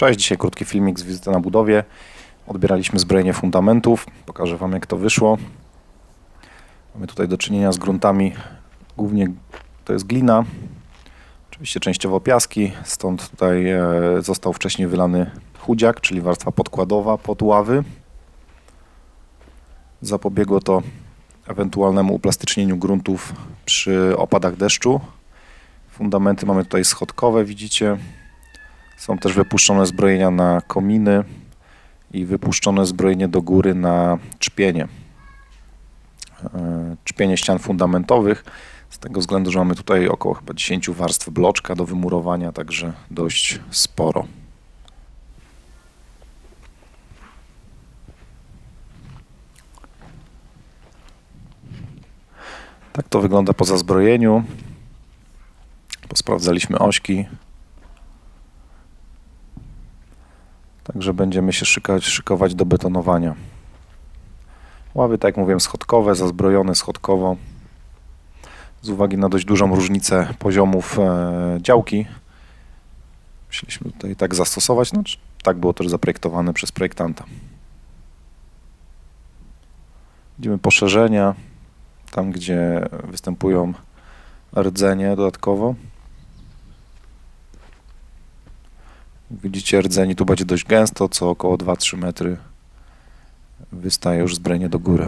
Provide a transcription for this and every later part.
Cześć, dzisiaj krótki filmik z wizyty na budowie. Odbieraliśmy zbrojenie fundamentów. Pokażę Wam jak to wyszło. Mamy tutaj do czynienia z gruntami. Głównie to jest glina. Oczywiście częściowo piaski, stąd tutaj e, został wcześniej wylany chudziak, czyli warstwa podkładowa pod ławy. Zapobiegło to ewentualnemu uplastycznieniu gruntów przy opadach deszczu. Fundamenty mamy tutaj schodkowe, widzicie. Są też wypuszczone zbrojenia na kominy i wypuszczone zbrojenie do góry na czpienie. E, Czpienie ścian fundamentowych, z tego względu, że mamy tutaj około chyba 10 warstw bloczka do wymurowania, także dość sporo. Tak to wygląda po zazbrojeniu. Posprawdzaliśmy ośki. Także będziemy się szykować, szykować do betonowania. Ławy, tak jak mówiłem, schodkowe, zazbrojone schodkowo. Z uwagi na dość dużą różnicę poziomów e, działki, musieliśmy tutaj tak zastosować. No, tak było też zaprojektowane przez projektanta. Widzimy poszerzenia, tam gdzie występują rdzenie dodatkowo. Widzicie, rdzeni tu będzie dość gęsto, co około 2-3 metry wystaje już zbrojenie do góry.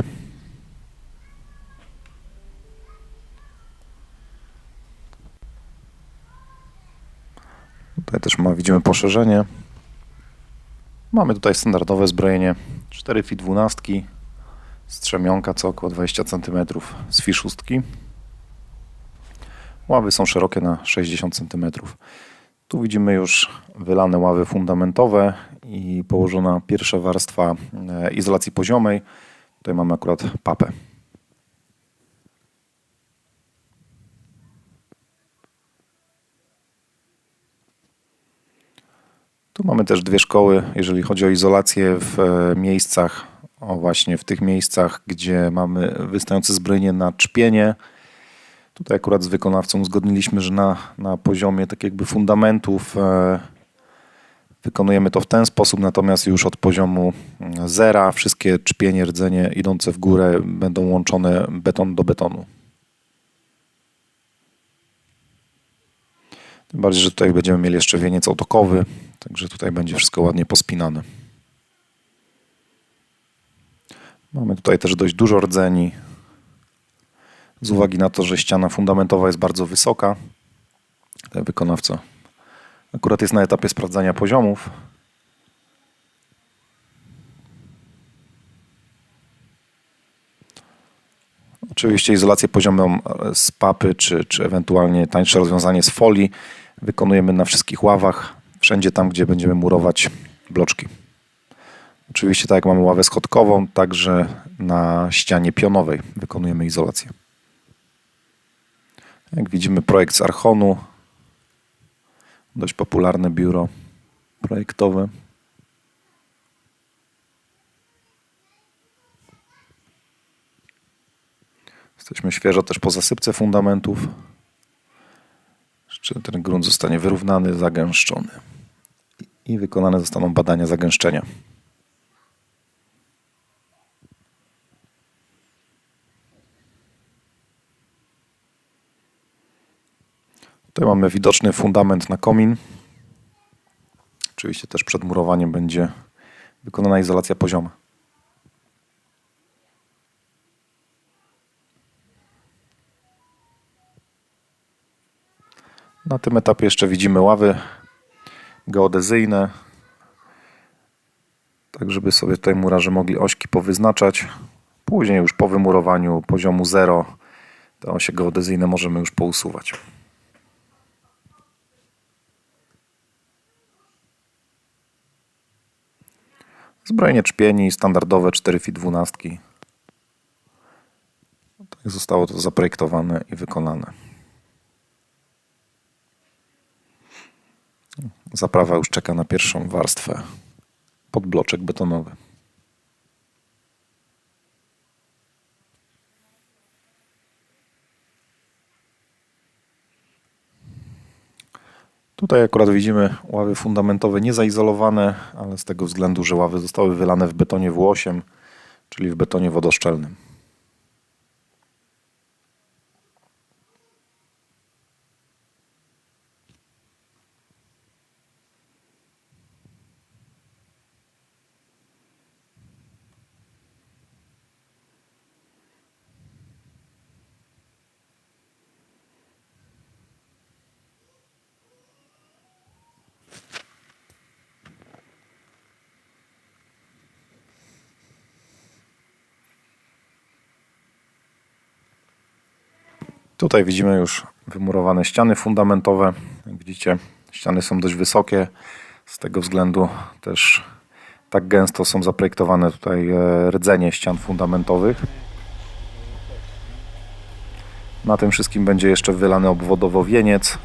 Tutaj też ma, widzimy poszerzenie. Mamy tutaj standardowe zbrojenie 4 fit 12 strzemionka co około 20 cm z fi 6. Ławy są szerokie na 60 cm. Tu widzimy już wylane ławy fundamentowe i położona pierwsza warstwa e, izolacji poziomej. Tutaj mamy akurat papę. Tu mamy też dwie szkoły, jeżeli chodzi o izolację w e, miejscach, o właśnie w tych miejscach, gdzie mamy wystające zbrojenie na czpienie. Tutaj akurat z wykonawcą uzgodniliśmy, że na, na poziomie tak jakby fundamentów e, wykonujemy to w ten sposób, natomiast już od poziomu zera wszystkie czpienie, rdzenie idące w górę będą łączone beton do betonu. Tym bardziej, że tutaj będziemy mieli jeszcze wieniec otokowy, także tutaj będzie wszystko ładnie pospinane. Mamy tutaj też dość dużo rdzeni, z uwagi na to, że ściana fundamentowa jest bardzo wysoka. Wykonawca akurat jest na etapie sprawdzania poziomów. Oczywiście izolację poziomą z papy, czy, czy ewentualnie tańsze rozwiązanie z folii wykonujemy na wszystkich ławach, wszędzie tam, gdzie będziemy murować bloczki. Oczywiście tak jak mamy ławę schodkową, także na ścianie pionowej wykonujemy izolację. Jak widzimy projekt z Archonu, dość popularne biuro projektowe. Jesteśmy świeżo też po zasypce fundamentów. Jeszcze ten grunt zostanie wyrównany, zagęszczony i wykonane zostaną badania zagęszczenia. Tutaj mamy widoczny fundament na komin. Oczywiście też przed murowaniem będzie wykonana izolacja pozioma. Na tym etapie jeszcze widzimy ławy geodezyjne, tak żeby sobie tutaj murarze mogli ośki powyznaczać. Później już po wymurowaniu poziomu 0 te osie geodezyjne możemy już pousuwać. Zbrojenie czpieni, standardowe 4 fit 12. Tak zostało to zaprojektowane i wykonane. Zaprawa już czeka na pierwszą warstwę pod bloczek betonowy. Tutaj akurat widzimy ławy fundamentowe niezaizolowane, ale z tego względu, że ławy zostały wylane w betonie W8, czyli w betonie wodoszczelnym. Tutaj widzimy już wymurowane ściany fundamentowe. Jak widzicie, ściany są dość wysokie. Z tego względu też tak gęsto są zaprojektowane tutaj e, rdzenie ścian fundamentowych. Na tym wszystkim będzie jeszcze wylany obwodowo wieniec.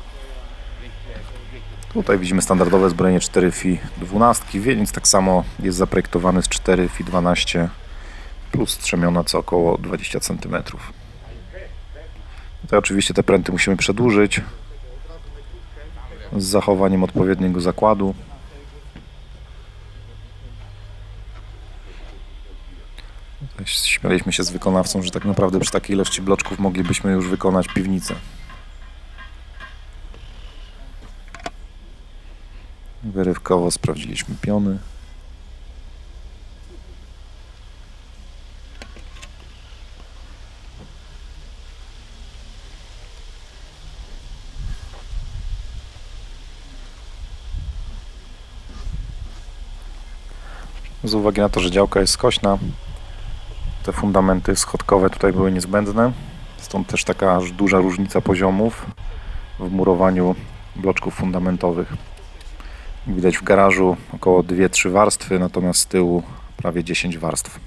Tutaj widzimy standardowe zbrojenie 4 FI 12. Wieniec tak samo jest zaprojektowany z 4 FI 12 plus strzemiona co około 20 cm. Tutaj oczywiście te pręty musimy przedłużyć z zachowaniem odpowiedniego zakładu. Śmialiśmy się z wykonawcą, że tak naprawdę przy takiej ilości bloczków moglibyśmy już wykonać piwnicę. Wyrywkowo sprawdziliśmy piony. Z uwagi na to, że działka jest skośna, te fundamenty schodkowe tutaj były niezbędne. Stąd też taka aż duża różnica poziomów w murowaniu bloczków fundamentowych. Widać w garażu około 2-3 warstwy, natomiast z tyłu prawie 10 warstw.